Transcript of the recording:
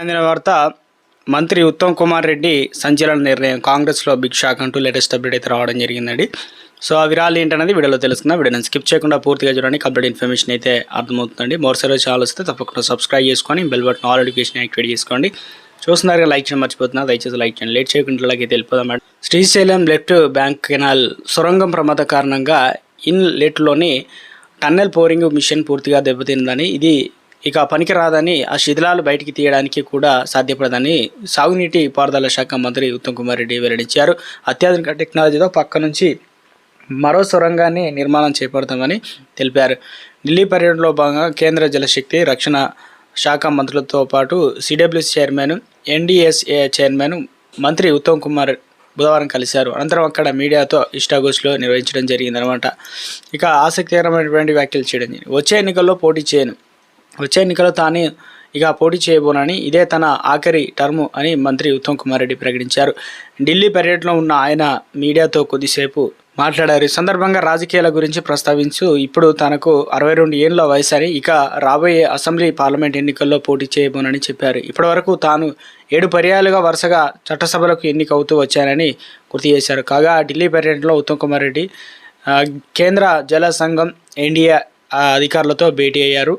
అందిన వార్త మంత్రి ఉత్తమ్ కుమార్ రెడ్డి సంచలన నిర్ణయం కాంగ్రెస్లో బిగ్ షాక్ అంటూ లేటెస్ట్ అప్డేట్ అయితే రావడం జరిగిందండి. సో ఆ విరాలు ఏంటనేది వీడియోలో తెలుసుకుందాం. వీడియోని స్కిప్ చేయకుండా పూర్తిగా చూడండి. కంప్లీట్ ఇన్ఫర్మేషన్ అయితే అర్థమవుతుందండి. మోర్ సర్వీస్ వస్తే తప్పకుండా సబ్స్క్రైబ్ చేసుకొని bell button all notification activate చేసుకోండి. చూస్తున్నారుగా లైక్ చేయడం మర్చిపోతున్నా. దయచేసి లైక్ చేయండి. లేట్ చేయకుండా అయితే వెళ్ళిపోదాం madam Srisailam left bank canal సొరంగం ప్రమాద కారణంగా ఇన్ లెట్లోని టన్నెల్ పోరింగ్ మిషన్ పూర్తిగా దెబ్బతిందని ఇది ఇక పనికిరాదని ఆ శిథిలాలు బయటికి తీయడానికి కూడా సాధ్యపడదని సాగునీటి పారుదల శాఖ మంత్రి ఉత్తమ్ కుమార్ రెడ్డి వెల్లడించారు. అత్యాధునిక టెక్నాలజీతో పక్క నుంచి మరో సొరంగాన్ని నిర్మాణం చేపడతామని తెలిపారు. ఢిల్లీ పర్యటనలో భాగంగా కేంద్ర జలశక్తి రక్షణ శాఖ మంత్రులతో పాటు సిడబ్ల్యూసి చైర్మన్ ఎన్డీఎస్ఏ చైర్మన్ మంత్రి ఉత్తమ్ కుమార్ బుధవారం కలిశారు. అనంతరం అక్కడ మీడియాతో ఇష్టాగోష్లో నిర్వహించడం జరిగిందనమాట ఇక ఆసక్తికరమైనటువంటి వ్యాఖ్యలు చేయడం జరిగింది. వచ్చే ఎన్నికల్లో పోటీ చేయను. వచ్చే ఎన్నికల్లో తాను ఇక పోటీ చేయబోనని ఇదే తన ఆఖరి టర్ము అని మంత్రి ఉత్తమ్ కుమార్ రెడ్డి ప్రకటించారు. ఢిల్లీ పర్యటనలో ఉన్న ఆయన మీడియాతో కొద్దిసేపు మాట్లాడారు. ఈ సందర్భంగా రాజకీయాల గురించి ప్రస్తావించు ఇప్పుడు తనకు అరవై రెండు ఏళ్ళ వయసు అని ఇక రాబోయే అసెంబ్లీ పార్లమెంట్ ఎన్నికల్లో పోటీ చేయబోనని చెప్పారు. ఇప్పటివరకు తాను ఏడు పర్యాలుగా వరుసగా చట్టసభలకు ఎన్నికవుతూ వచ్చానని గుర్తు చేశారు. కాగా ఢిల్లీ పర్యటనలో ఉత్తమ్ కుమార్ రెడ్డి కేంద్ర జల సంఘం ఎన్డీఏ అధికారులతో భేటీ అయ్యారు.